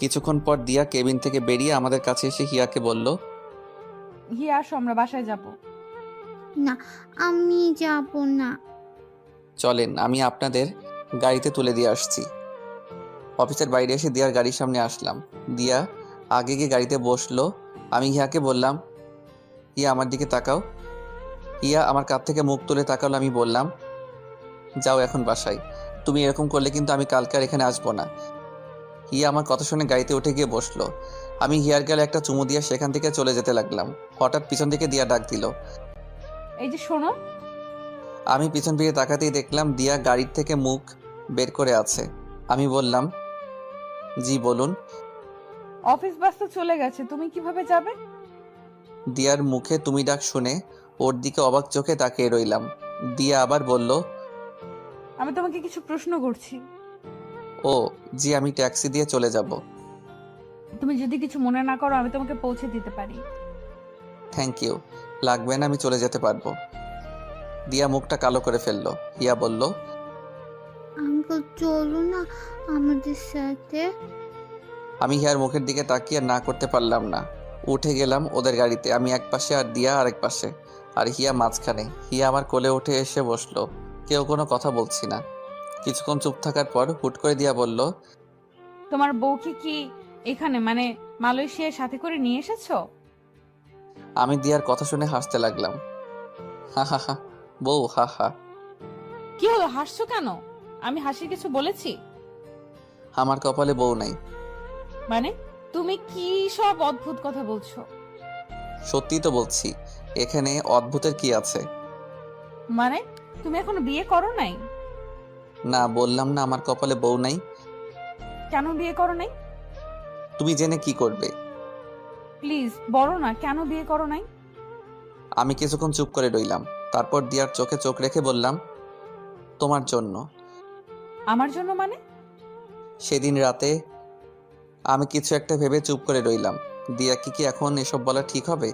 কিছুক্ষণ পর দিয়া কেবিন থেকে বেরিয়ে আমাদের কাছে এসে হিয়াকে বলল গিয়ে আসো আমরা বাসায় যাব। না আমি যাব না। চলেন আমি আপনাদের গাড়িতে তুলে দিয়ে আসছি। অফিসের বাইরে এসে দিয়ার গাড়ির সামনে আসলাম। দিয়া আগে গিয়ে গাড়িতে বসল। আমি হিয়াকে বললাম হিয়া আমার দিকে তাকাও। হিয়া আমার কাছ থেকে মুখ তুলে তাকালো আমি বললাম যাও এখন বাসায়। তুমি এরকম করলে কিন্তু আমি কালকে আর এখানে আসব না। হিয়া আমার কথা শুনে গাড়িতে উঠে গিয়ে বসল। আমি হিয়ার গেলে একটা চুমু দিয়ে সেখান থেকে চলে যেতে লাগলাম। হঠাৎ পিছন থেকে দিয়া ডাক দিল। এই যে শোনো। আমি পিছন ফিরে তাকাতেই দেখলাম দিয়া গাড়ির থেকে মুখ বের করে আছে। আমি বললাম জি বলুন। অফিস বাস তো চলে গেছে তুমি কীভাবে যাবে? দিয়ার মুখে তুমি ডাক শুনে ওর দিকে অবাক চোখে তাকিয়ে রইলাম। দিয়া আবার বলল আমি তোমাকে কিছু প্রশ্ন করছি। ও জি আমি ট্যাক্সি দিয়ে চলে যাব। তুমি যদি কিছু মনে না করো আমি তোমাকে পৌঁছে দিতে পারি। Thank you. লাগবে না আমি চলে যেতে পারব। দিয়া মুখটা কালো করে ফেলল। হিয়া বলল আঙ্কেল চলো না আমাদের সাথে। আমি হিয়ার মুখের দিকে তাকিয়ে না করতে পারলাম না। উঠে গেলাম ওদের গাড়িতে। আমি এক পাশে আর দিয়া আরেক পাশে। আর হিয়া মাঝখানে। হিয়া আমার কোলে উঠে এসে বসল। কেউ কোনো কথা বলছি না। কিছুক্ষণ চুপ থাকার পর হুট করে দিয়া বলল তোমার বউকে কি এখানে মানে মালয়েশিয়ায় সাথে করে নিয়ে এসেছ? আমি দিয়ার কথা শুনে হাসতে লাগলাম। হা হা হা বউ হা হা। কি হলো হাসছো কেন? আমি হাসির কিছু বলেছি? আমার কপালে বউ নাই। মানে তুমি কি সব অদ্ভুত কথা বলছো? সত্যি তো বলছি এখানে অদ্ভুতের কি আছে? মানে তুমি এখনও বিয়ে করো নাই? না বললাম না আমার কপালে বউ নাই। কেন বিয়ে করো নাই? তুমি জেনে কি করবে? প্লিজ বলো না কেন বিয়ে করো নাই? আমি কিছুক্ষণ চুপ করে রইলাম। তারপর দিয়ার চোখে চোখ রেখে বললাম তোমার জন্য। আমার জন্য মানে? সেদিন রাতে আমি কিছু একটা ভেবে চুপ করে রইলাম। দিয়া কি কি এখন এসব বলা ঠিক হবে?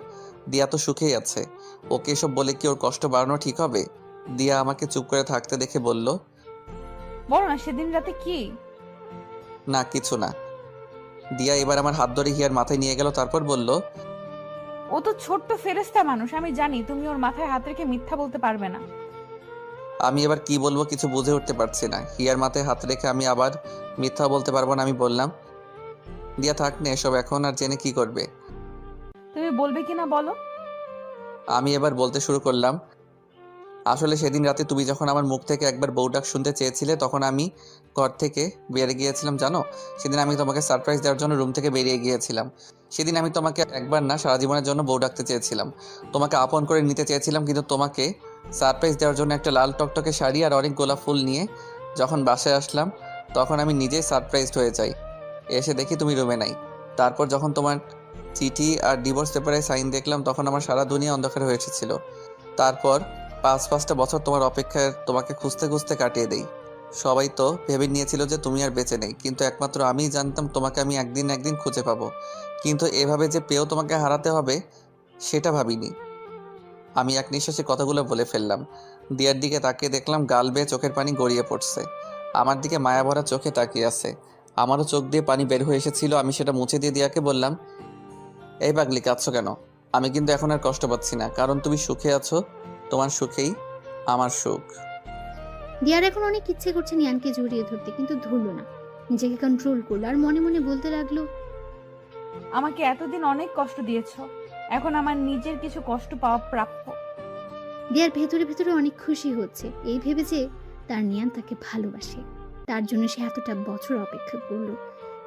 দিয়া তো সুখেই আছে। ওকে এসব বলে কি ওর কষ্ট বাড়ানো ঠিক হবে? দিয়া আমাকে চুপ করে থাকতে দেখে বলল বলো না সেদিন রাতে কি? না কিছু না। দিয়া এবার আমার হাত ধরে হিয়ার মাথায় নিয়ে গেল তারপর বলল ও তো ছোট্ট ফেরেস্তা মানুষ আমি জানি তুমি ওর মাথায় হাত রেখে মিথ্যা বলতে পারবে না। আমি এবার কি বলব কিছু বুঝে উঠতে পারছি না। হিয়ার মাথায় হাত রেখে আমি আবার মিথ্যা বলতে পারব না আমি বললাম দিয়া থাক না এসব এখন আর জেনে কি করবে। তুমি বলবে কিনা বলো? আমি এবার বলতে শুরু করলাম আসলে সেদিন রাতে তুমি যখন আমার মুখ থেকে একবার বউ ডাক শুনতে চেয়েছিলে, তখন আমি ঘর থেকে বেরিয়ে গিয়েছিলাম, জানো? সেদিন আমি তোমাকে সারপ্রাইজ দেওয়ার জন্য রুম থেকে বেরিয়ে গিয়েছিলাম। সেদিন আমি তোমাকে একবার না, সারা জীবনের জন্য বউ ডাকতে চেয়েছিলাম। তোমাকে আপন করে নিতে চেয়েছিলাম, কিন্তু তোমাকে সারপ্রাইজ দেওয়ার জন্য একটা লাল টকটকে শাড়ি আর অনেক গোলাপ ফুল নিয়ে যখন বাসায় আসলাম, তখন আমি নিজেই সারপ্রাইজড হয়ে যাই। এসে দেখি তুমি রুমে নাই। তারপর যখন তোমার চিঠি আর ডিভোর্স পেপারে সাইন দেখলাম, তখন আমার সারা দুনিয়া অন্ধকার হয়ে এসেছিল। তারপর পাঁচ পাঁচটা বছর তোমার অপেক্ষায় তোমাকে খুঁজতে খুঁজতে কাটিয়ে দেই। সবাই তো ভেবে নিয়েছিল যে তুমি আর বেঁচে নেই, কিন্তু একমাত্র আমিই জানতাম তোমাকে আমি একদিন একদিন খুঁজে পাবো। কিন্তু এভাবে যে পেয়েও তোমাকে হারাতে হবে, সেটা ভাবিনি। আমি এক নিঃশ্বাসে কথাগুলো বলে ফেললাম। দিয়ার দিকে তাকিয়ে দেখলাম গাল বেয়ে চোখের পানি গড়িয়ে পড়ছে। আমার দিকে মায়া ভরা চোখে তাকিয়ে আছে। আমারও চোখ দিয়ে পানি বের হয়ে এসেছিল, আমি সেটা মুছে দিয়ে দিয়াকে বললাম, এই পাগলি, কাঁদছো কেন? আমি কিন্তু এখন আর কষ্ট পাচ্ছি না, কারণ তুমি সুখে আছো তোমার সুখেই আমার সুখ। দিয়ার এখন অনেক ইচ্ছে করছে নিয়ানকে জড়িয়ে ধরতে কিন্তু ধরলো না। নিজেকে কন্ট্রোল করল আর মনে মনে বলতে লাগল আমাকে এতদিন অনেক কষ্ট দিয়েছ এখন আমার নিজের কিছু কষ্ট পাওয়া প্রাপ্য। দিয়ার ভেতরে ভেতরে অনেক খুশি হচ্ছে এই ভেবে যে তার নিয়ান তাকে ভালোবাসে। তার জন্য সে এতটা বছর অপেক্ষা করল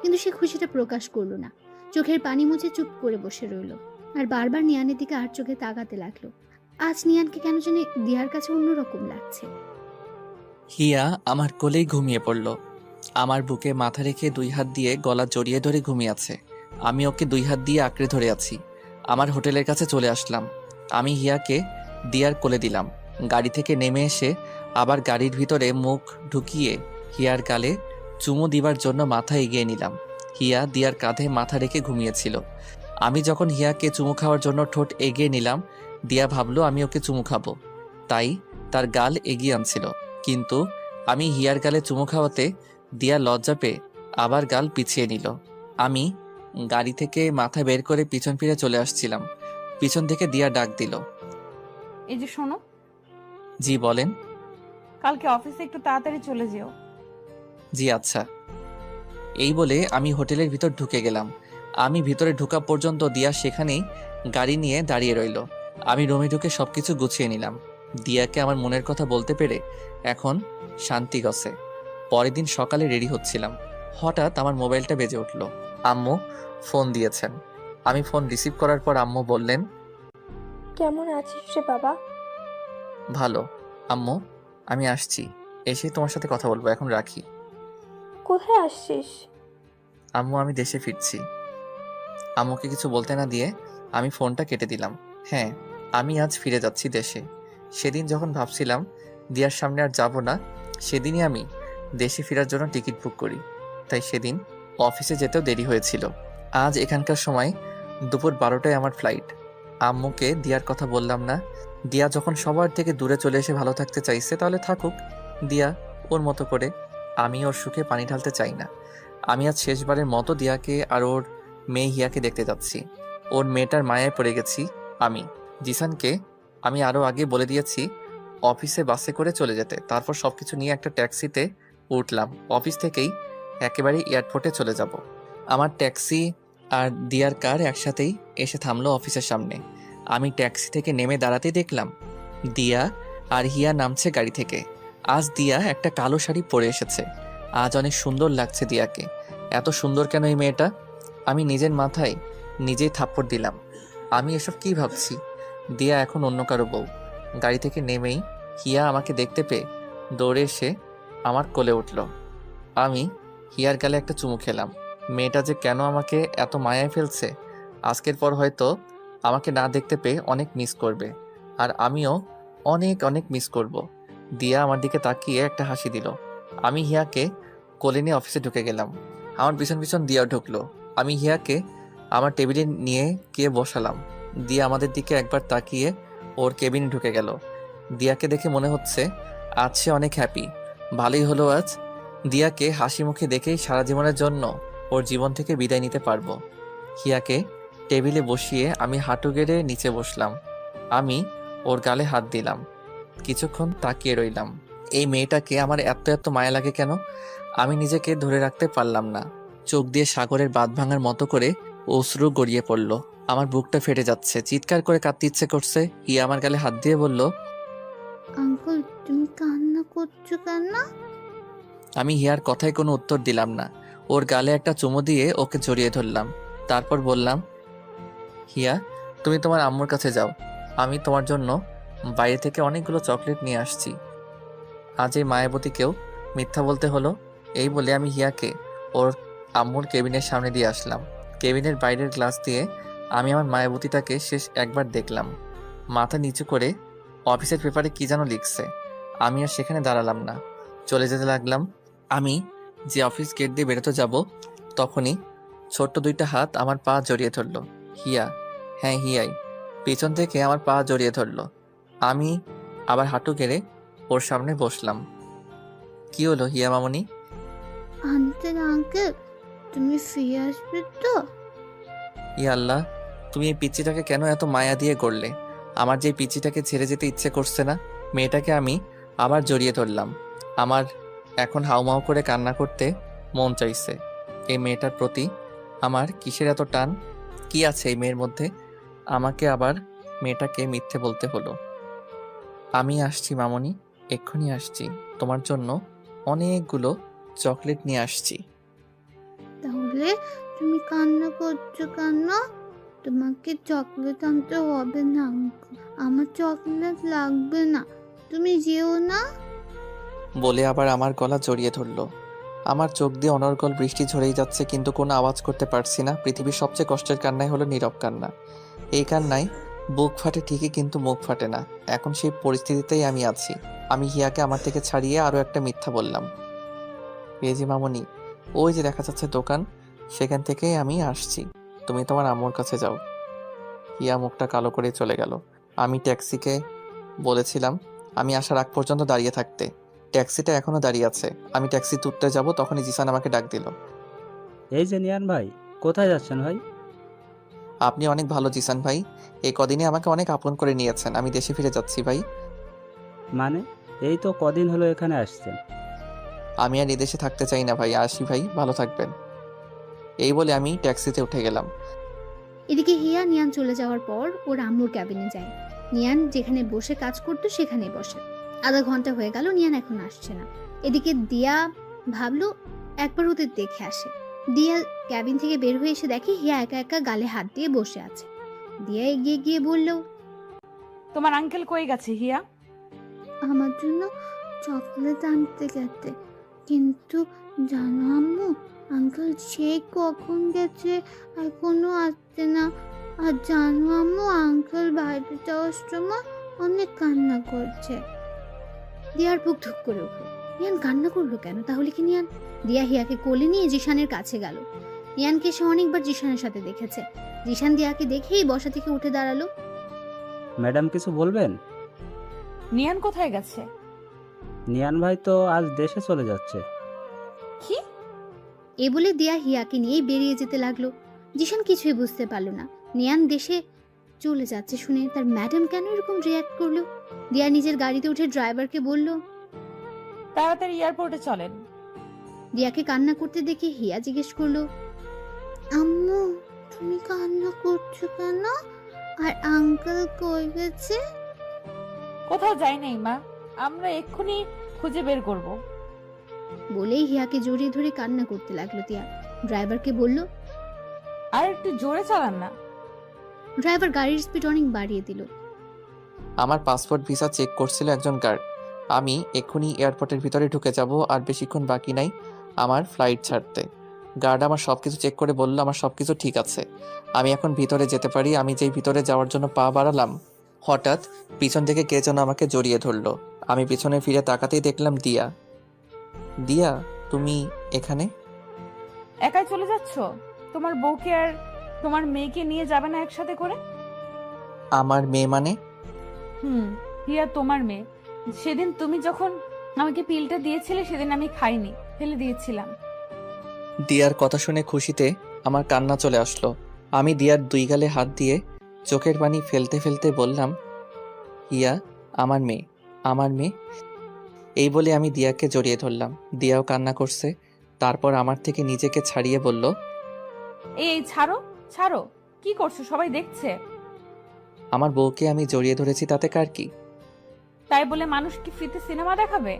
কিন্তু সে খুশিটা প্রকাশ করল না। চোখের পানি মুছে চুপ করে বসে রইল আর বারবার নিয়ানের দিকে আর চোখে তাকাতে লাগল। আজ নিয়ানকে কেন জানি দিয়ার কাছে অন্যরকম লাগছে। হিয়া আমার কোলেই ঘুমিয়ে পড়ল। আমার বুকে মাথা রেখে দুই হাত দিয়ে গলা জড়িয়ে ধরে ঘুমিয়ে আছে। আমি ওকে দুই হাত দিয়ে আঁকড়ে ধরে আছি। আমার হোটেলের কাছে চলে আসলাম। আমি হিয়াকে দিয়ার কোলে দিলাম। গাড়ি থেকে নেমে এসে আবার গাড়ির ভিতরে মুখ ঢুকিয়ে হিয়ার গালে চুমু দিবার জন্য মাথা এগিয়ে নিলাম। হিয়া দিয়ার কাঁধে মাথা রেখে ঘুমিয়েছিল। আমি যখন হিয়াকে চুমু খাওয়ার জন্য ঠোঁট এগিয়ে নিলাম দিয়া ভাবলো আমি ওকে চুমু খাব। তাই তার গাল এগিয়ে আনছিল। কিন্তু আমি হিয়ার গালে চুমু খাওয়াতে দিয়া লজ্জা পেয়ে আবার গাল পিছিয়ে নিল। আমি গাড়ি থেকে মাথা বের করে পিছন ফিরে চলে আসছিলাম। পিছন থেকে দিয়া ডাক দিল। এই যে শোনো। জি বলেন। কালকে অফিসে একটু তাড়াতাড়ি চলে যেও। জি আচ্ছা। এই বলে আমি হোটেলের ভিতর ঢুকে গেলাম। আমি ভিতরে ঢোকা পর্যন্ত দিয়া সেখানেই গাড়ি নিয়ে দাঁড়িয়ে রইল। আমি রুমে ঢুকে সবকিছু গুছিয়ে নিলাম। দিয়াকে আমার মনের কথা বলতে পেরে এখন শান্তি গছে। পরের দিন সকালে রেডি হচ্ছিলাম। হঠাৎ আমার মোবাইলটা বেজে উঠল। আম্মু ফোন দিয়েছেন। আমি ফোন রিসিভ করার পর আম্মু বললেন কেমন আছিস রে বাবা? ভালো। আম্মু আমি আসছি। এসে তোমার সাথে কথা বলব এখন রাখি। কোথায় আসছিস? আম্মু আমি দেশে ফিরছি। আম্মুকে কিছু বলতে না দিয়ে আমি ফোনটা কেটে দিলাম। হ্যাঁ আমি আজ ফিরে যাচ্ছি দেশে। সেদিন যখন ভাবছিলাম, দিয়ার সামনে আর যাব না, সেদিনই আমি দেশে ফেরার জন্য টিকিট বুক করি। তাই সেদিন অফিসে যেতেও দেরি হয়েছিল। আজ এখানকার সময় দুপুর বারোটায় আমার ফ্লাইট আম্মুকে দিয়ার কথা বললাম না। দিয়া যখন সবার থেকে দূরে চলে এসে ভালো থাকতে চাইছে, তাহলে থাকুক। দিয়া, ওর মতো করে আমি ওর সুখে পানি ঢালতে চাই না। আমি আজ শেষবারের মতো দিয়াকে আর ওর মেয়ে হিয়াকে দেখতে যাচ্ছি। ওর মেয়েটার মায়ায় পড়ে গেছি আমি। জিসানকে আমি আরও আগে বলে দিয়েছি, অফিসে বাসে করে চলে যেতে। তারপর সব কিছু নিয়ে একটা ট্যাক্সিতে উঠলাম। অফিস থেকেই একেবারে এয়ারপোর্টে চলে যাব। আমার ট্যাক্সি আর দিয়ার কার একসাথেই এসে থামলো অফিসের সামনে। আমি ট্যাক্সি থেকে নেমে দাঁড়াতেই দেখলাম, দিয়া আর হিয়া নামছে গাড়ি থেকে। আজ দিয়া একটা কালো শাড়ি পরে এসেছে। আজ অনেক সুন্দর লাগছে দিয়াকে। এত সুন্দর কেন এই মেয়েটা? আমি নিজের মাথায় নিজেই থাপ্পড় দিলাম। আমি এসব কি ভাবছি? দিয়া এখন অন্য কারও বউ। গাড়ি থেকে নেমেই হিয়া আমাকে দেখতে পেয়ে দৌড়ে এসে আমার কোলে উঠল। আমি হিয়ার গালে একটা চুমু খেলাম। মেয়েটা যে কেন আমাকে এত মায়ায় ফেলছে, আজকের পর হয়তো আমাকে না দেখতে পেয়ে অনেক মিস করবে। আর আমিও অনেক অনেক মিস করব। দিয়া আমার দিকে তাকিয়ে একটা হাসি দিল। আমি হিয়াকে কোলে নিয়ে অফিসে ঢুকে গেলাম। আমার পিছন পিছন দিয়াও ঢুকলো। আমি হিয়াকে আমার টেবিলে নিয়ে গিয়ে বসালাম। দিয়া আমাদের দিকে একবার তাকিয়ে ওর কেবিন ঢুকে গেল। দিয়াকে দেখে মনে হচ্ছে আজ সে অনেক হ্যাপি ভালোই হলো আজ। দিয়াকে হাসি মুখে দেখেই সারা জীবনের জন্য ওর জীবন থেকে বিদায় নিতে পারব। হিয়াকে টেবিলে বসিয়ে আমি হাঁটু গেড়ে নিচে বসলাম। আমি ওর গালে হাত দিলাম। কিছুক্ষণ তাকিয়ে রইলাম। এই মেয়েটাকে আমার এত এত মায়া লাগে কেন? আমি নিজেকে ধরে রাখতে পারলাম না। চোখ দিয়ে সাগরের বাঁধ ভাঙার মতো করে অশ্রু গড়িয়ে পড়ল। আমার বুকটা ফেটে যাচ্ছে। চিৎকার করে কাঁদতে ইচ্ছে করছে। হিয়া আমার গালে হাত দিয়ে বলল আঙ্কেল তুমি কান্না করছ কেন? আমি হিয়ার কথায় কোনো উত্তর দিলাম না। ওর গালে একটা চুমু দিয়ে ওকে জড়িয়ে ধরলাম। তারপর বললাম হিয়া তুমি তোমার আম্মুর কাছে যাও। আমি তোমার জন্য বাইরে থেকে অনেকগুলো চকলেট নিয়ে আসছি। আজ এই মায়াবতীকেও মিথ্যা বলতে হলো। এই বলে আমি হিয়াকে ওর আম্মুর কেবিনের সামনে দিয়ে আসলাম। কেবিনের বাইরের গ্লাস দিয়ে আমি আমার মায়াবতীটাকে শেষ একবার দেখলাম। মাথা নিচু করে অফিসের পেপারে কি যেন লিখছে। আমি আর সেখানে দাঁড়ালাম না। চলে যেতে লাগলাম। আমি যে অফিস গেট দিয়ে বেরোতে যাব তখনই ছোট্ট দুইটা হাত আমার পা জড়িয়ে ধরলো। হিয়া হ্যাঁ হিয়াই পেছন থেকে আমার পা জড়িয়ে ধরলো। আমি আবার হাঁটু গেড়ে ওর সামনে বসলাম। কি হলো হিয়া মামনি? আঙ্কেল আঙ্কেল তুমি ফিরে আসবে তো? ইয়া আল্লাহ তুমি এই পিচ্চিটাকে কেন এত মায়া দিয়ে করলে আমার যে এই পিচ্চিটাকে ছেড়ে যেতে ইচ্ছে করছে না, মেয়েটাকে আমি আবার জড়িয়ে ধরলাম। আমার এখন হাউমাউ করে কান্না করতে মন চাইছে। এই মেয়েটার প্রতি আমার কিসের এত টান? কি আছে এই মেয়ের মধ্যে? আমাকে আবার মেয়েটাকে মিথ্যে বলতে হলো। আমি আসছি মামনি, এক্ষুনি আসছি। তোমার জন্য অনেকগুলো চকলেট নিয়ে আসছি। তাহলে তুমি কান্না করছ কেন? তোমাকে চকলেট আনতে হবে না আমার চকলেট লাগবে না। তুমি যেও না? বলে আবার আমার গলা জড়িয়ে ধরলো। আমার চোখ দিয়ে অনর্গল বৃষ্টি ঝরেই যাচ্ছে, কিন্তু কোনো আওয়াজ করতে পারছি না। পৃথিবীর সবচেয়ে কষ্টের কান্নাই হলো নীরব কান্না। এই কান্নায় বুক ফাটে ঠিকই, কিন্তু মুখ ফাটে না। এখন সেই পরিস্থিতিতেই আমি আছি। আমি হিয়াকে আমার থেকে ছাড়িয়ে আরও একটা মিথ্যা বললাম। এই যে মামনি, ওই যে দেখা যাচ্ছে দোকান, সেখান থেকেই আমি আসছি। তুমি তোমার আম্মুর কাছে যাও। হিয়া মুখটা কালো করে চলে গেল। আমি ট্যাক্সিকে বলেছিলাম আমি আসার আগ পর্যন্ত দাঁড়িয়ে থাকতে। ট্যাক্সিটা এখনও দাঁড়িয়ে আছে। আমি ট্যাক্সি তুলতে যাব। তখনই জিসান আমাকে ডাক দিল। এই যে নিয়ান ভাই কোথায় যাচ্ছেন ভাই? আপনি অনেক ভালো জিসান ভাই। এই কদিনে আমাকে অনেক আপন করে নিয়েছেন। আমি দেশে ফিরে যাচ্ছি ভাই। মানে? এই তো কদিন হলো এখানে আসছেন। আমি আর এদেশে থাকতে চাই না ভাই। আসি ভাই ভালো থাকবেন। এই বলে আমি ট্যাক্সিতে উঠে গেলাম। এদিকে হিয়া নিয়ান চলে যাওয়ার পর ওর আম্মুর ক্যাবিনে যায়। নিয়ান যেখানে বসে কাজ করতো সেখানে বসে। আধা ঘণ্টা হয়ে গেল নিয়ান এখন আসছে না। এদিকে দিয়া ভাবলো একবার ওদের দেখে আসে। দিয়া ক্যাবিন থেকে বের হয়ে এসে দেখে হিয়া একা একা গালে হাত দিয়ে বসে আছে। দিয়া এগিয়ে গিয়ে বলল তোমার আঙ্কেল কই গেছে হিয়া? আমার জন্য চকলেট আনতে গেছে কিন্তু জানো আম্মু আঙ্কেল সে কখন গেছে এখনও আসছে না। আর জানো আম্মু আঙ্কেল বাইরে যাওয়ার সময় অনেক কান্না করছে। দিয়ার বুক ধুক করে উঠল। নিয়ান কান্না করল কেন? তাহলে কি নিয়ান? দিয়া হিয়াকে কোলে নিয়ে জিশানের কাছে গেল। নিয়ানকে সে অনেকবার জিশানের সাথে দেখেছে। জিশান দিয়াকে দেখেই বসা থেকে উঠে দাঁড়াল। ম্যাডাম কিছু বলবেন? নিয়ান কোথায় গেছে? নিয়ান ভাই তো আজ দেশে চলে যাচ্ছে। এ বলে দিয়া হিয়াকে নিয়েই বেরিয়ে যেতে লাগল। জিশান কিছুই বুঝতে পারল না। নিয়ান দেশে চলে যাচ্ছে শুনে তার ম্যাডাম কেন এরকম রিয়াক্ট করল? দিয়া নিজের গাড়িতে উঠে ড্রাইভারকে বলল তাড়াতাড়ি এয়ারপোর্টে চলেন। দিয়াকে কান্না করতে দেখে হিয়া জিজ্ঞেস করল আম্মু তুমি কান্না করছ কেন? আর আঙ্কেল কই গেছে? কোথাও যাই নাই মা। আমরা এক্ষুনি খুঁজে বের করব। বলেই হিয়াকে জড়িয়ে ধরে কান্না করতে লাগল দিয়া ড্রাইভারকে বলল আর একটু জোরে চালান না। ড্রাইভার গাড়ির স্পিড অনেক বাড়িয়ে দিল। আমার পাসপোর্ট ভিসা চেক করছিল একজন গার্ড। আমি এক্ষুনি এয়ারপোর্টের ভিতরে ঢুকে যাব আর বেশিক্ষণ বাকি নাই আমার ফ্লাইট ছাড়তে। গার্ড আমার সব কিছু চেক করে বলল আমার সব কিছু ঠিক আছে। আমি এখন ভিতরে যেতে পারি। আমি যেই ভিতরে যাওয়ার জন্য পা বাড়ালাম হঠাৎ পিছন থেকে কে যেন আমাকে জড়িয়ে ধরলো। আমি পিছনে ফিরে তাকাতেই দেখলাম দিয়া দিয়া তুমি এখানে? একাই চলে যাচ্ছ? তোমার বউকে আর তোমার মেয়েকে নিয়ে যাবে না একসাথে করে? আমার মেয়ে মানে? হুম হিয়া তোমার মেয়ে। সেদিন তুমি যখন আমাকে পিলটা দিয়েছিলে সেদিন আমি খাইনি ফেলে দিয়েছিলাম। দিয়ার কথা শুনে খুশিতে আমার কান্না চলে আসলো। আমি দিয়ার দুই গালে হাত দিয়ে চোখের পানি ফেলতে ফেলতে বললাম ইয়া আমার মেয়ে আমার মেয়ে এই বলে আমি দিয়াকে জড়িয়ে ধরলাম। দিয়াও কান্না করছে। তারপর আমার থেকে নিজেকে ছাড়িয়ে বলল এই ছাড়ো ছাড়ো। কি করছ? সবাই দেখছে। আমার বউকে আমি জড়িয়ে ধরেছি তাতে কার কি? তাই বলে মানুষ কি ফ্রিতে সিনেমা দেখাবে?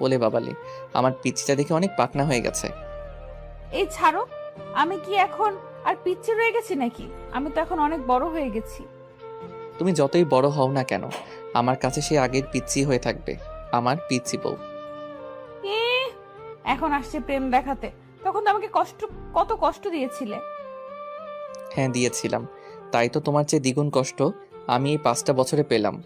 বলে বাবালে আমার পিচিটা দেখে অনেক পাকনা হয়ে গেছে। এই ছাড়ো। আমি কি এখন আর পিচ্ছে রয়ে গেছি নাকি? আমি তো এখন অনেক বড় হয়ে গেছি। তুমি যতই বড় হও না কেন আমার কাছে সে আগের পিচ্ছি হয়ে থাকবে। আমার পিচ্ছি বউ। এ এখন আসছে প্রেম দেখাতে। তখন তো আমাকে কষ্ট কত কষ্ট দিয়েছিলে। হ্যাঁ দিয়েছিলাম। তাই তো তোমার চেয়ে দ্বিগুণ কষ্ট আমি এই পাঁচটা বছরে পেলাম।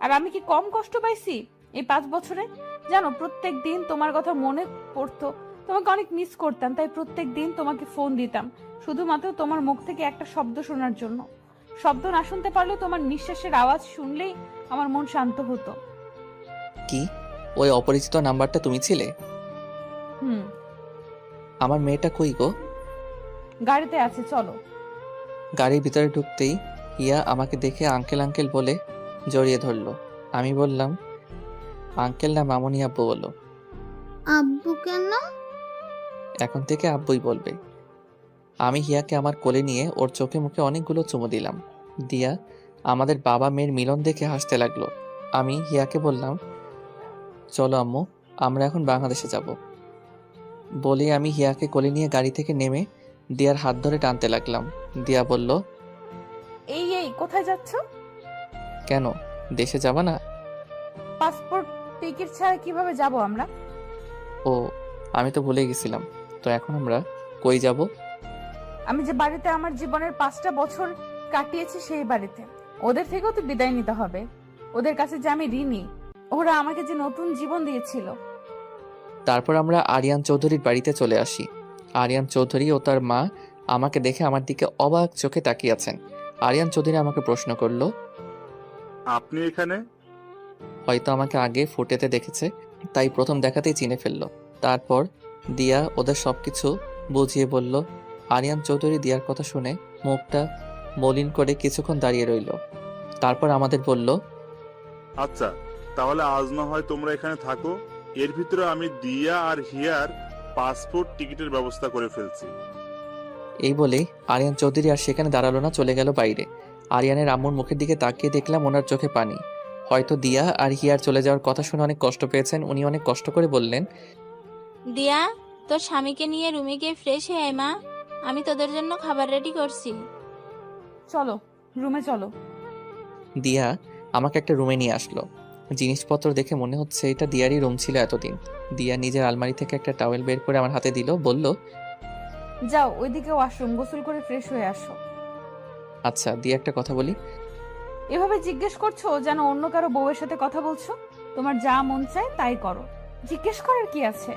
আর আমি কি কম কষ্ট পাইছি এই পাঁচ বছরে? জানো প্রত্যেক দিন তোমার কথা মনে পড়তো। তোমাকে অনেক মিস করতাম তাই প্রত্যেক দিন তোমাকে ফোন দিতাম। শুধুমাত্র তোমার মুখ থেকে একটা শব্দ শোনার জন্য। শব্দ না শুনতে পারলেও তোমার নিঃশ্বাসের আওয়াজ শুনলেই আমার মন শান্ত হতো। কি? ওই অপরিচিত নাম্বারটা তুমি ছিলে? হুম। আমার মেয়েটা কই গো? গাড়িতে আছে চলো। গাড়ির ভিতরে ঢুকতেই হিয়া আমাকে দেখে আঙ্কেল আঙ্কেল বলে জড়িয়ে ধরলো। আমি বললাম আঙ্কেল না মামনি আব্বু বলো। আব্বু কেন? এখন থেকে আব্বুই বলবে। আমি হিয়াকে আমার কোলে নিয়ে ওর চোখে মুখে অনেকগুলো চুমু দিলাম। দিয়া আমাদের বাবা মেয়ের মিলন দেখে হাসতে লাগল। আমি হিয়াকে বললাম চলো আম্মু আমরা এখন বাংলাদেশে যাব। বলে আমি হিয়াকে কোলে নিয়ে গাড়ি থেকে নেমে দিয়ার হাত ধরে টানতে লাগলাম। দিয়া বলল এই এই কোথায় যাচ্ছ? কেন দেশে যাবা না? পাসপোর্ট টিকিট ছাড়া কীভাবে যাব আমরা? ও আমি তো ভুলে গেছিলাম। তো এখন আমরা কই যাব? আমি যে বাড়িতে আমার জীবনের পাঁচটা বছর কাটিয়েছি সেই বাড়িতে। ওদের থেকেও তো বিদায় নিতে হবে। ওদের কাছে যে আমি ঋণী ওরা আমাকে যে নতুন জীবন দিয়েছিল। তারপর আমরা আরিয়ান চৌধুরীর বাড়িতে চলে আসি। আরিয়ান চৌধুরী ও তার মা আমাকে দেখে আমার দিকে অবাক চোখে তাকিয়ে আছেন। আরিয়ান চৌধুরী আমাকে প্রশ্ন করল আপনি এখানে? হয়তো আমাকে আগে ফুটেতে দেখেছে তাই প্রথম দেখাতেই চিনে ফেলল। তারপর দিয়া ওদের সবকিছু বুঝিয়ে বলল আরিয়ান চৌধুরী দিয়ার কথা শুনে মুখটা মলিন করে কিছুক্ষণ দাঁড়িয়ে রইল। তারপর আমাদের বলল আচ্ছা তাহলে আজ না হয় তোমরা এখানে থাকো। এর ভিতরে আমি দিয়া আর হিয়ার পাসপোর্ট টিকিটের ব্যবস্থা করে ফেলছি। এই বলে আরিয়ান চৌধুরী আর সেখানে দাঁড়াল না চলে গেল বাইরে। আরিয়ানের আম্মুর মুখের দিকে তাকিয়ে দেখলাম ওনার চোখে পানি। হয়তো দিয়া আর হিয়ার চলে যাওয়ার কথা শুনে অনেক কষ্ট পেয়েছেন। উনি অনেক কষ্ট করে বললেন দিয়া তোর স্বামীকে নিয়ে রুমে গিয়ে ফ্রেশ হয়ে আয় মা। আমি তোদের জন্য খাবার রেডি করছি। চলো রুমে চলো। দিয়া আমাকে একটা রুমে নিয়ে আসলো। জিনিসপত্র দেখে মনে হচ্ছে এটা দিয়ারই রুম ছিল এতদিন। দিয়া নিজের আলমারি থেকে একটা টাওয়েল বের করে আমার হাতে দিল বলল যাও ওইদিকে ওয়াশরুম গোসল করে ফ্রেশ হয়ে আসো। আচ্ছা দিয়া একটা কথা বলি। এভাবে জিজ্ঞেস করছ যেন অন্য কারও বউয়ের সাথে কথা বলছো? তোমার যা মন চায় তাই করো। জিজ্ঞেস করার কি আছে?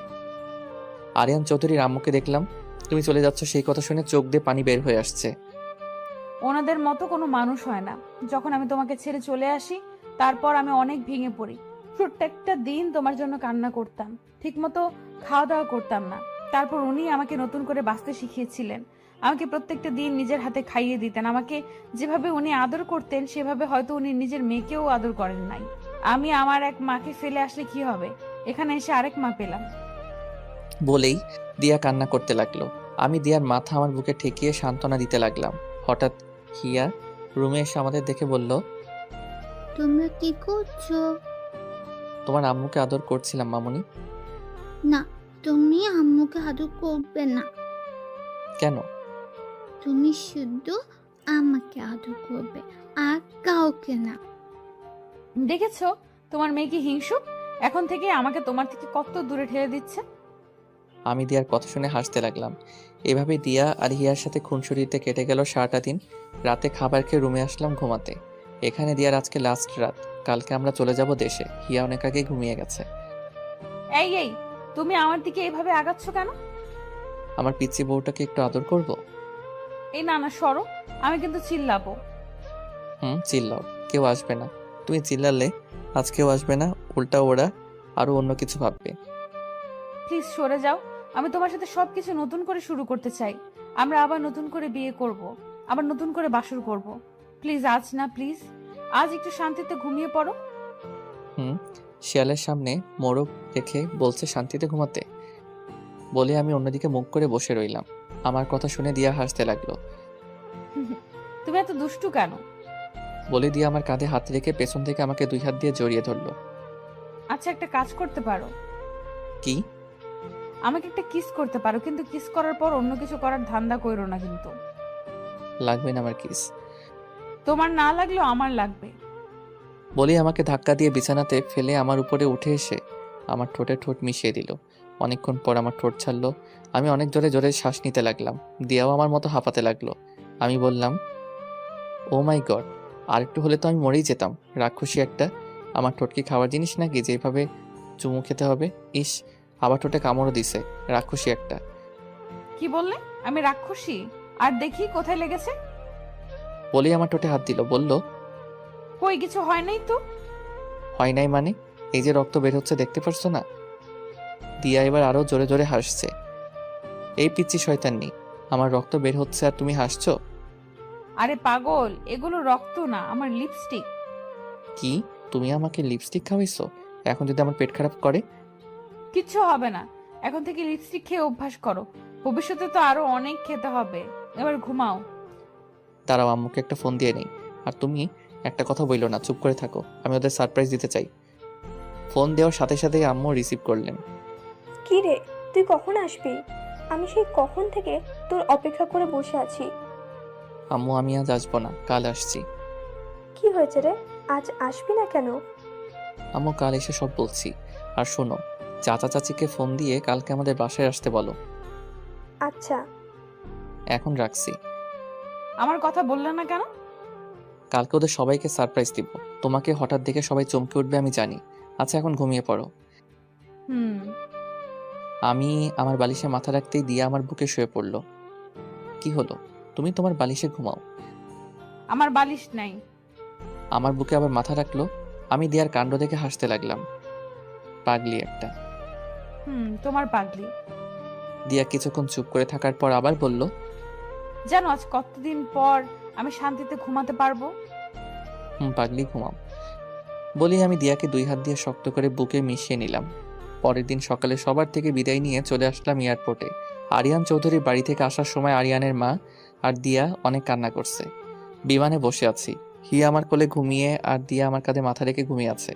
আরিয়ান চৌধুরীর আম্মুকে দেখলাম তুমি চলে যাচ্ছ সেই কথা শুনে চোখ দিয়ে পানি বের হয়ে আসছে। ওনাদের মতো কোনো মানুষ হয় না। যখন আমি তোমাকে ছেড়ে চলে আসি তারপর আমি অনেক ভেঙে পড়ি। প্রত্যেকটা দিন তোমার জন্য কান্না করতাম। ঠিকমতো খাওয়া দাওয়া করতাম না। তারপর উনি আমাকে নতুন করে বাঁচতে শিখিয়েছিলেন। আমাকে প্রত্যেকটা দিন নিজের হাতে খাইয়ে দিতেন। আমাকে যেভাবে উনি আদর করতেন, সেভাবে হয়তো উনি নিজের মেয়েকেও আদর করেন নাই। আমি আমার এক মাকে ফেলে আসলে কি হবে? এখানে এসে আরেক মা পেলাম। বলেই দিয়া কান্না করতে লাগল। আমি দিয়ার মাথা আমার বুকে ঠেকিয়ে সান্ত্বনা দিতে লাগলাম। হঠাৎ হিয়া রুমে এসে আমাদের দেখে বলল তোমরা কি করছ? তোমার আম্মুকে আদর করছিলাম মামুনি। না তুমি আম্মুকে আদর করবে না। কেন? তুমি শুধু আমাকে আদর করবে আর কাউকে না। দেখেছ তোমার মেয়ে কি হিংসুক এখন থেকে আমাকে তোমার থেকে কত দূরে ঠেলে দিচ্ছে। আমি দিয়ার কথা শুনে হাসতে লাগলাম। এভাবে দিয়া আর হিয়ার সাথে খুনসুরিতে কেটে গেল সারাটা দিন। রাতে খাবার খেয়ে রুমে আসলাম ঘুমাতে। এখানে দিয়ার আজকে লাস্ট রাত। কালকে আমরা চলে যাব দেশে। হিয়া অনেক আগে ঘুমিয়ে গেছে। এই এই তুমি আমার দিকে এইভাবে আগাচ্ছ কেন? আমার পিচ্ছি বউটাকে একটু আদর করব? এই না না সরো। আমি কিন্তু চিল্লাবো। হুম চিল্লাও। কেউ আসবে না। তুমি চিল্লালে আজ কেউ আসবে না উল্টা ওরা আরও অন্য কিছু ভাববে। প্লিজ সরে যাও। আমি তোমার সাথে সবকিছু নতুন করে শুরু করতে চাই। আমরা আবার নতুন করে বিয়ে করব আবার নতুন করে বাসর করব। প্লিজ আজ না প্লিজ। আজ একটু শান্তিতে ঘুমিয়ে পড়ো। হুম শিয়ালের সামনে মোরগ রেখে বলছে শান্তিতে ঘুমাতে। বলে আমি অন্যদিকে মুখ করে বসে রইলাম। আমার কথা শুনে দিয়া হাসতে লাগল। তুমি এত দুষ্টু কেন? বলে দিয়ে আমার কাঁধে হাত রেখে পেছন থেকে আমাকে দুই হাত দিয়ে জড়িয়ে ধরলো। আচ্ছা একটা কাজ করতে পারো। কি? আমাকে একটা কিস করতে পারো কিন্তু কিস করার পর অন্য কিছু করার ধান্দা কইরো না কিন্তু। লাগবে না আমার কিস। তোমার না লাগলেও আমার লাগবে। বলি আমাকে ধাক্কা দিয়ে বিছানাতে ফেলে আমার উপরে উঠে এসে আমার ঠোঁটে ঠোঁট মিশিয়ে দিল। অনেকক্ষণ পর আমার ঠোঁট ছাড়লো। আমি অনেক জোরে জোরে শ্বাস নিতে লাগলাম। দিয়াও আমার মতো হাঁপাতে লাগল। আমি বললাম ও মাই গড আর একটু হলে তো আমি মরেই যেতাম। রাক্ষসী একটা। আমার ঠোঁট কি খাওয়ার জিনিস নাকি যেভাবে চুমু খেতে হবে? ইস আবার ঠোঁটে কামড়ও দিছে। রাক্ষসী একটা। কি বললে? আমি রাক্ষসী? আর দেখি কোথায় লেগেছে? বলেই আমার ঠোঁটে হাত দিল বলল কই কিছু হয় নাই তো? হয় নাই মানে? এই যে রক্ত বের হচ্ছে দেখতে পারছ না? দিয়া এবার আরও জোরে জোরে হাসছে। এই পিচ্ছি শয়তাননি আমার রক্ত বের হচ্ছে আর তুমি হাসছো? আরে পাগল এগুলো রক্ত না আমার লিপস্টিক। কি? তুমি আমাকে লিপস্টিক খাওয়াইছো? এখন যদি আমার পেট খারাপ করে? কিচ্ছু হবে না এখন থেকে লিপস্টিক খেয়ে অভ্যাস করো। ভবিষ্যতে তো আরও অনেক খেতে হবে। এবার ঘুমাও। দাঁড়াও আম্মুকে একটা ফোন দিয়ে নেই। আর তুমি একটা কথা বইলো না চুপ করে থাকো আমি ওদের সারপ্রাইজ দিতে চাই। ফোন দেওয়ার সাথে সাথেই আম্মু রিসিভ করলেন। কি রে তুই কখন আসবি? আমি সেই কখন থেকে তোর অপেক্ষা করে বসে আছি। আম্মু আমি আজ আসব না কাল আসছি। কি হয়েছে রে? আজ আসবি না কেন? আম্মু কাল এসে সব বলছি। আর শোনো চাচা চাচিকে ফোন দিয়ে কালকে আমাদের বাসায় আসতে বলো। আচ্ছা। এখন রাখছি। আমার কথা বললে না কেন? কালকে ওদের সবাইকে সারপ্রাইজ দিব। তোমাকে হঠাৎ দেখে সবাই চমকে উঠবে আমি জানি। আচ্ছা এখন ঘুমিয়ে পড়ো। হুম। আমি আমার বালিশে মাথা রাখতেই দিয়ে আমার বুকে শুয়ে পড়ল। কি হলো? তুমি তোমার বালিশে ঘুমাও। আমার বালিশ নাই। আমার বুকে আবার মাথা রাখল? আমি দিয়ার কাণ্ড দেখে হাসতে লাগলাম। পাগলি একটা। হুম তোমার পাগলি। দিয়া কিছুক্ষণ চুপ করে থাকার পর আবার বলল জানো আজ কতদিন পর আমি শান্তিতে ঘুমাতে পারব? হুম পাগলি ঘুমাও। বলি আমি দিয়াকে দুই হাত দিয়ে শক্ত করে বুকে মিশিয়ে নিলাম। পরের দিন সকালে সবার থেকে বিদায় নিয়ে চলে আসলাম এয়ারপোর্টে। আরিয়ান চৌধুরীর বাড়ি থেকে আসার সময় আরিয়ানের মা আর দিয়া অনেক কান্না করছে। বিমানে বসে আছি। হিয়া আমার কোলে ঘুমিয়ে আর দিয়া আমার কাঁধে মাথা রেখে ঘুমিয়ে আছে।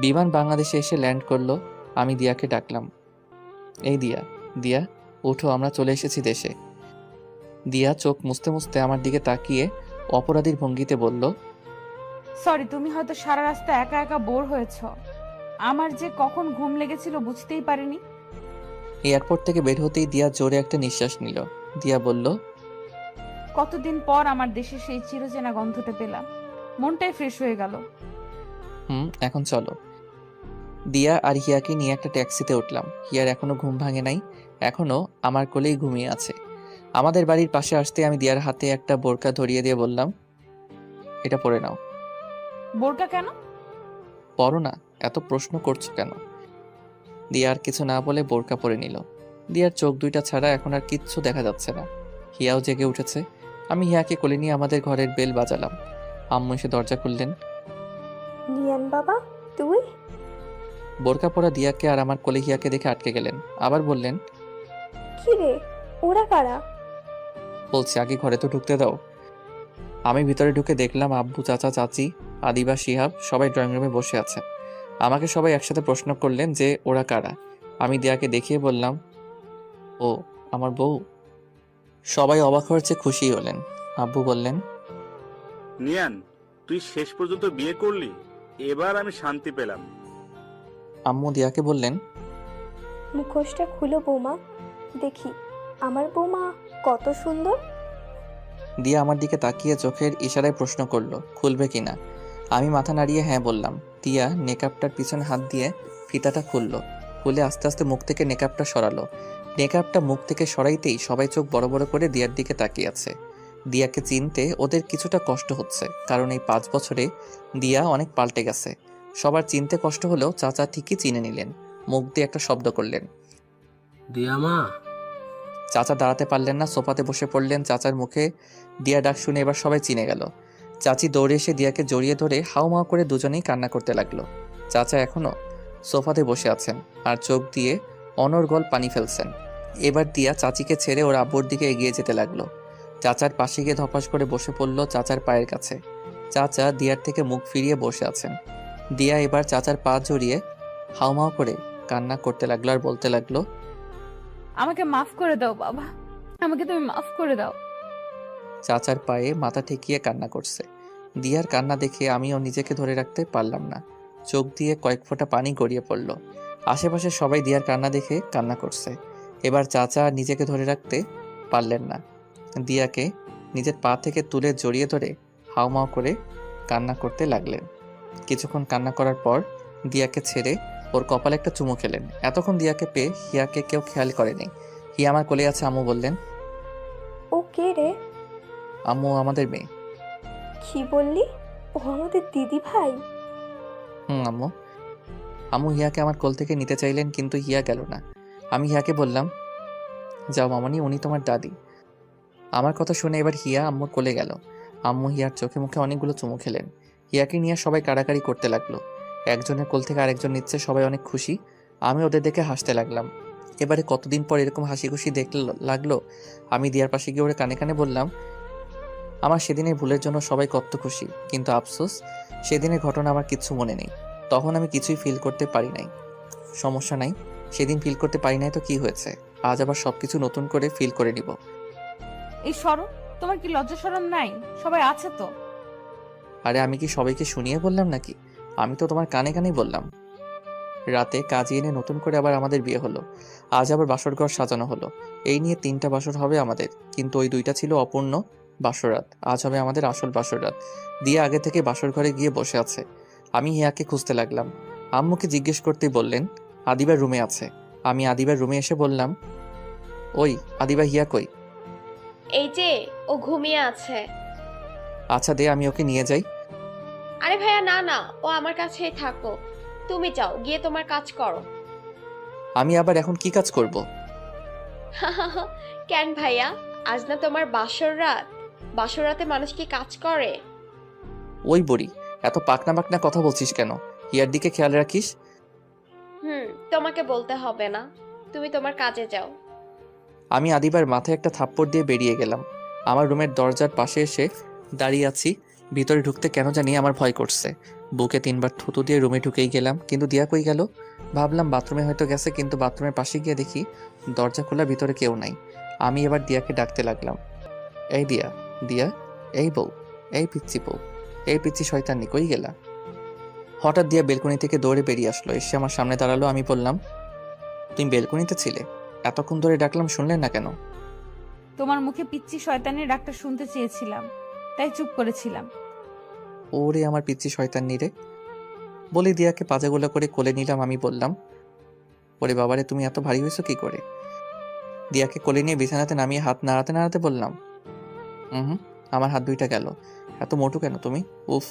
বিমান বাংলাদেশে এসে ল্যান্ড করল, আমি দিয়াকে ডাকলাম। এই দিয়া দিয়া, উঠো, আমরা চলে এসেছি দেশে। দিয়া চোখ মুছতে মুছতে আমার দিকে তাকিয়ে অপরাধীর ভঙ্গিতে বলল সরি তুমি হয়তো সারা রাস্তা একা একা বোর হয়েছ। আমার যে কখন ঘুম লেগেছিল বুঝতেই পারিনি। এয়ারপোর্ট থেকে বের হতেই দিয়া জোরে একটা নিঃশ্বাস নিল। দিয়া বলল কতদিন পর আমার দেশে সেই চিরচেনা গন্ধটা পেলাম। মনটাই ফ্রেশ হয়ে গেল। হুম এখন চলো। দিয়া আর হিয়াকে নিয়ে একটা ট্যাক্সিতে উঠলাম। হিয়ার এখনও ঘুম ভাঙে নাই এখনও আমার কোলেই ঘুমিয়ে আছে। আমাদের বাড়ির পাশে আসতে আমি দিয়ার হাতে একটা বোরকা ধরিয়ে দিয়ে বললাম এটা পরে নাও। বোরকা কেন? পরো না এত প্রশ্ন করছ কেন? দিয়া আর কিছু না বলে বোরকা পরে নিল। দিয়ার চোখ দুইটা ছাড়া এখন আর কিচ্ছু দেখা যাচ্ছে না। হিয়াও জেগে উঠেছে। আমি হিয়াকে কোলে নিয়ে আমাদের ঘরের বেল বাজালাম। আম্মু এসে দরজা খুললেন। নিয়ান বাবা তুই? বোরকা পরা দিয়াকে আর আমার কোলে হিয়াকে দেখে আটকে গেলেন। আবার বললেন কি রে ওরা কারা? বলছি আগে ঘরে তো ঢুকতে দাও। আমি ভিতরে ঢুকে দেখলাম আব্বু চাচা চাচি আদিবা শিহাব সবাই ড্রয়িং রুমে বসে আছে। আমাকে সবাই একসাথে প্রশ্ন করলেন যে ওরা কারা? আমি দিয়াকে দেখিয়ে বললাম ও আমার বউ। সবাই অবাক হওয়ার চেয়ে খুশি হলেন। আব্বু বললেন নিয়ান তুই শেষ পর্যন্ত বিয়ে করলি এবার আমি শান্তি পেলাম। আম্মু দিয়াকে বললেন মুখোশটা খুলো বৌমা দেখি আমার বৌমা কত সুন্দর। দিয়া আমার দিকে তাকিয়ে চোখের ইশারায় প্রশ্ন করল খুলবে কিনা আমি মাথা নাড়িয়ে হ্যাঁ বললাম। দিয়া নেকআপটার পিছনে হাত দিয়ে ফিতাটা খুললো খুলে আস্তে আস্তে মুখ থেকে নেকআপটা সরালো। নেকআপটা মুখ থেকে সরাইতেই সবাই চোখ বড় বড় করে দিয়ার দিকে তাকিয়ে আছে। দিয়াকে চিনতে ওদের কিছুটা কষ্ট হচ্ছে কারণ এই পাঁচ বছরে দিয়া অনেক পাল্টে গেছে। সবার চিনতে কষ্ট হলেও চাচা ঠিকই চিনে নিলেন। মুখ দিয়ে একটা শব্দ করলেন দিয়া মা চাচা দাঁড়াতে পারলেন না, সোফাতে বসে পড়লেন চাচার মুখে। দিয়া ডাক শুনে এবার সবাই চিনে গেল। চাচি দৌড়ে এসে দিয়াকে জড়িয়ে ধরে হাউমাউ করে দুজনেই কান্না করতে লাগল। চাচা এখনও সোফাতে বসে আছেন আর চোখ দিয়ে অনর্গল পানি ফেলছেন। এবার দিয়া চাচিকে ছেড়ে ওর আব্বুর দিকে এগিয়ে যেতে লাগল। চাচার পাশে গিয়ে ধপাস করে বসে পড়ল চাচার পায়ের কাছে। চাচা দিয়ার থেকে মুখ ফিরিয়ে বসে আছেন। দিয়া এবার চাচার পা জড়িয়ে হাউমাউ করে কান্না করতে লাগল আর বলতে লাগল আমাকে মাফ করে দাও, বাবা। আমাকে তুমি মাফ করে দাও। চাচার পায়ে মাথা ঠেকিয়ে কান্না করছে। দিয়ার কান্না দেখে আমিও নিজেকে ধরে রাখতে পারলাম না। চোখ দিয়ে কয়েক ফোঁটা পানি গড়িয়ে পড়ল। আশেপাশে সবাই দিয়ার কান্না দেখে কান্না করছে। এবার চাচা নিজেকে ধরে রাখতে পারলেন না। দিয়াকে নিজের পা থেকে তুলে জড়িয়ে ধরে হাউমাউ করে কান্না করতে লাগলেন। কিছুক্ষণ কান্না করার পর দিয়াকে ছেড়ে ওর কপালে একটা চুমু খেলেন। এতক্ষণ দিয়াকে পেয়ে হিয়াকে কেউ খেয়াল করেনি। হিয়া আমার কোলে আছে আম্মু বললেন। ও কে রে? আম্মু আমাদের মেয়ে। কি বললি? ও আমাদের দিদি ভাই? হুম আম্মু। আম্মু হিয়াকে আমার কোল থেকে নিতে চাইলেন কিন্তু হিয়া গেল না। আমি হিয়াকে বললাম যাও মামনি উনি তোমার দাদি। আমার কথা শুনে এবার হিয়া আম্মুর কোলে গেল। আম্মু হিয়ার চোখে মুখে অনেকগুলো চুমু খেলেন। হিয়াকে নিয়ে সবাই কাড়াকাড়ি করতে লাগল। একজনের কোল থেকে আরেকজন নিচ্ছে সবাই অনেক খুশি। আমি ওদের দেখে হাসতে লাগলাম। এবারে কতদিন পর এরকম হাসি খুশি দেখতে লাগল? আমি দিয়ার পাশে গিয়ে ওরে কানে কানে বললাম আমার সেদিনের ভুলের জন্য সবাই কত খুশি কিন্তু আফসোস সেদিনের ঘটনা আমার কিচ্ছু মনে নেই। তখন আমি কিছুই ফিল করতে পারি নাই। সমস্যা নাই সেদিন ফিল করতে পারি নাই তো কি হয়েছে? আজ আবার সবকিছু নতুন করে ফিল করে নিব। এই সরো তোমার কি লজ্জা সরম নাই? সবাই আছে তো? আরে আমি কি সবাইকে শুনিয়ে বললাম নাকি? আমি তো তোমার কানে কানেই বললাম। রাতে কাজে এনে নতুন করে আবার আমাদের বিয়ে হলো। আজ আবার বাসর ঘর সাজানো হলো। এই নিয়ে তিনটা বাসর হবে আমাদের। কিন্তু ওই দুইটা ছিল অপূর্ণ বাসরাত। আজ হবে আমাদের আসল বাসরাত। দিয়ে আগে থেকে বাসর ঘরে গিয়ে বসে আছে। আমি হিয়াকে খুঁজতে লাগলাম। আম্মুকে জিজ্ঞেস করতেই বললেন আদিবার রুমে আছে। আমি আদিবার রুমে এসে বললাম ওই আদিবা হিয়া কই? এই যে ও ঘুমিয়ে আছে। আচ্ছা দে আমি ওকে নিয়ে যাই। আরে ভাইয়া না না ও আমার কাছেই থাকো। তুমি যাও গিয়ে তোমার কাজ করো। আমি আবার এখন কি কাজ করব? কেন ভাইয়া আজ না তোমার বাসর রাত। বাসর রাতে মানুষ কি কাজ করে? ওই বড়ি এত পাকনা পাকনা কথা বলছিস কেন? ইয়ার দিকে খেয়াল রাখিস? হুম তোমাকে বলতে হবে না। তুমি তোমার কাজে যাও। আমি আদিবার মাথায় একটা থাপ্পড় দিয়ে বেরিয়ে গেলাম। আমার রুমের দরজার পাশে এসে দাঁড়িয়ে আছি। ভিতরে ঢুকতে কেন জানি আমার ভয় করছে। বুকে তিনবার থুতু দিয়ে রুমে ঢুকেই গেলাম, কিন্তু দিয়া কই গেল? ভাবলাম বাথরুমে হয়তো গেছে, কিন্তু বাথরুমের পাশে গিয়ে দেখি দরজা খোলা ভিতরে কেউ নাই। আমি এবার দিয়াকে ডাকতে লাগলাম। এই দিয়া দিয়া, এই বউ, এই পিচ্ছি বউ, এই পিচ্ছি শয়তানি কই গেলা? হঠাৎ দিয়া বেলকনি থেকে দৌড়ে বেরিয়ে আসলো, এসে আমার সামনে দাঁড়াল, আমি বললাম, তুমি বেলকনিতে ছিলে? এতক্ষণ ধরে ডাকলাম, শুনলেন না কেন? তোমার মুখে পিচ্ছি শয়তানের ডাক্তার শুনতে চেয়েছিলাম, তাই চুপ করেছিলাম। ওরে আমার পিচ্ছি শয়তান নিরে বলে দিয়াকে পাজাগুলো করে কোলে নিলাম আমি বললাম ওরে বাবারে তুমি এত ভারী হয়েছো কি করে? দিয়াকে কোলে নিয়ে বিছানাতে নামিয়ে হাত নাড়াতে নাড়াতে বললাম হুম আমার হাত দুইটা গেল। এত মোটু কেন তুমি? উফ!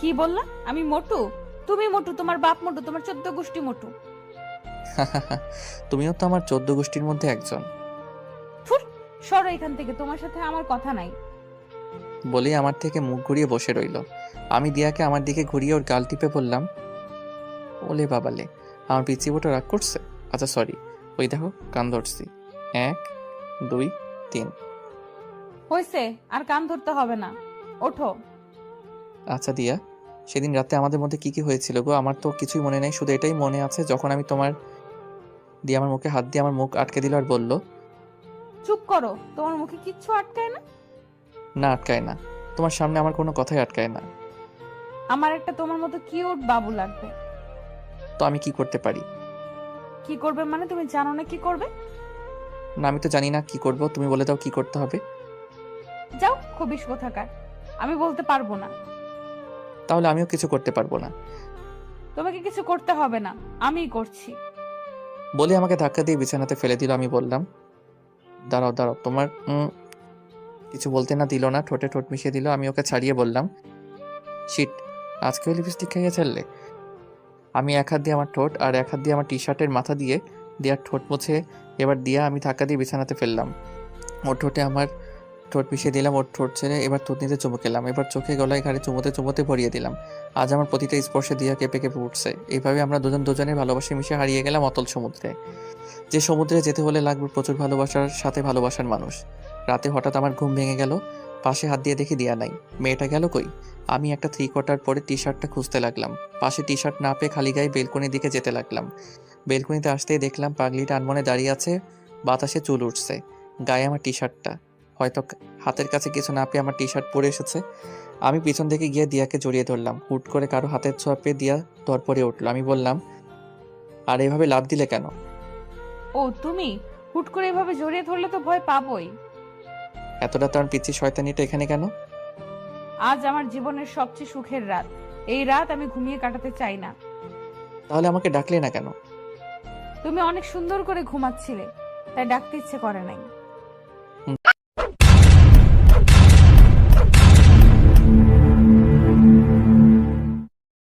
কি বললা? আমি মোটু? তুমি মোটু তোমার বাপ মোটু তোমার চোদ্দ গোষ্ঠী মোটু। তুমিও তো আমার চোদ্দ গোষ্ঠীর মধ্যে একজন। সরো এখান থেকে তোমার সাথে আমার কথা নাই। বলে আমার থেকে মুখ ঘুরিয়ে বসে রইল। আমি দিয়াকে আমার দিকে ঘুরিয়ে ওর গাল টিপে বললাম ওলে বাবালে আমার পিচি বোটা রাগ করছে? আচ্ছা সরি ওই দেখো কান ধরছি। এক দুই তিন। হয়েছে আর কান ধরতে হবে না। ওঠো। আচ্ছা দিয়া সেদিন রাতে আমাদের মধ্যে কি কি হয়েছিল গো? আমার তো কিছুই মনে নেই শুধু এটাই মনে আছে যখন আমি তোমার দিয়ে আমার মুখে হাত দিয়ে আমার মুখ আটকে দিল আর বলল চুপ করো তোমার মুখে কিচ্ছু আটকায় না। না আটকায় না। তোমার সামনে আমার কোনো কথাই আটকায় না। আমার একটা তোমার মতো কিউট বাবু লাগবে। তো আমি কি করতে পারি? কি করবে মানে তুমি জানো না কি করবে? না আমি তো জানি না কি করব। তুমি বলে দাও কি করতে হবে। যাও খবিস কোথাকার। আমি বলতে পারব না। তাহলে আমিও কিছু করতে পারব না। তোমাকে কিছু করতে হবে না। আমিই করছি। বলে আমাকে ধাক্কা দিয়ে বিছানাতে ফেলে দিল আমি বললাম দাঁড়াও দাঁড়াও তোমার কিছু বলতে না দিল না, ঠোঁটে ঠোঁট মিশিয়ে দিল, আমি ওকে ছাড়িয়ে বললাম, শিট আজকেও লিপস্টিক খাইয়ে ছাড়লে? আমি এক হাত দিয়ে আমার ঠোঁট আর এক হাত দিয়ে আমার টি শার্টের মাথা দিয়ে দিয়ার ঠোঁট মুছে, এবার দিয়া আমি ধাক্কা দিয়ে বিছানাতে ফেললাম। ওর ঠোঁটে আমার ঠোঁট মিশিয়ে দিলাম, ওর ঠোঁট ছেড়ে এবার থুতনিতে চুমু এলাম এবার চোখে গলায় ঘাড়ে চুমোতে চুমোতে ভরিয়ে দিলাম। আজ আমার প্রতিটা স্পর্শে দিয়া কেঁপে কেঁপে উঠছে। এইভাবে আমরা দুজন দুজনের ভালোবাসে মিশে হারিয়ে গেলাম অতল সমুদ্রে। যে সমুদ্রে যেতে হলে লাগবে প্রচুর ভালোবাসার সাথে ভালোবাসার মানুষ। রাতে হঠাৎ আমার ঘুম ভেঙে গেল। পাশে হাত দিয়ে দেখি দিয়া নাই। মেয়েটা গেল কই? আমি একটা থ্রি কোয়ার্টার পরে টি শার্টটা খুঁজতে লাগলাম। পাশে টি শার্ট না পেয়ে খালি গায়ে বেলকনির দিকে যেতে লাগলাম। বেলকনিতে আসতেই দেখলাম পাগলিটা আনমনে দাঁড়িয়ে আছে। বাতাসে চুল উঠছে। গায়ে আমার টি শার্টটা হয়তো হাতের কাছে কিছু না পেয়ে আমার টি শার্ট পরে এসেছে। আমি পিছন থেকে গিয়ে দিয়াকে জড়িয়ে ধরলাম। হুট করে কারও হাতের ছোঁয়া পেয়ে দিয়া ধরপড়ে উঠল। আমি বললাম, আর এভাবে লাভ দিলে কেন? ও, তুমি? হুট করে এভাবে জড়িয়ে ধরলে তো ভয় পাবোই। এতটা তার পিচ্ছি শয়তানিটা এখানে কেন? আজ আমার জীবনের সবচেয়ে সুখের রাত। এই রাত আমি ঘুমিয়ে কাটাতে চাই না। তাহলে আমাকে ডাকলে না কেন? তুমি অনেক সুন্দর করে ঘুমাচ্ছিলে তাই ডাকতে ইচ্ছে করে নাই।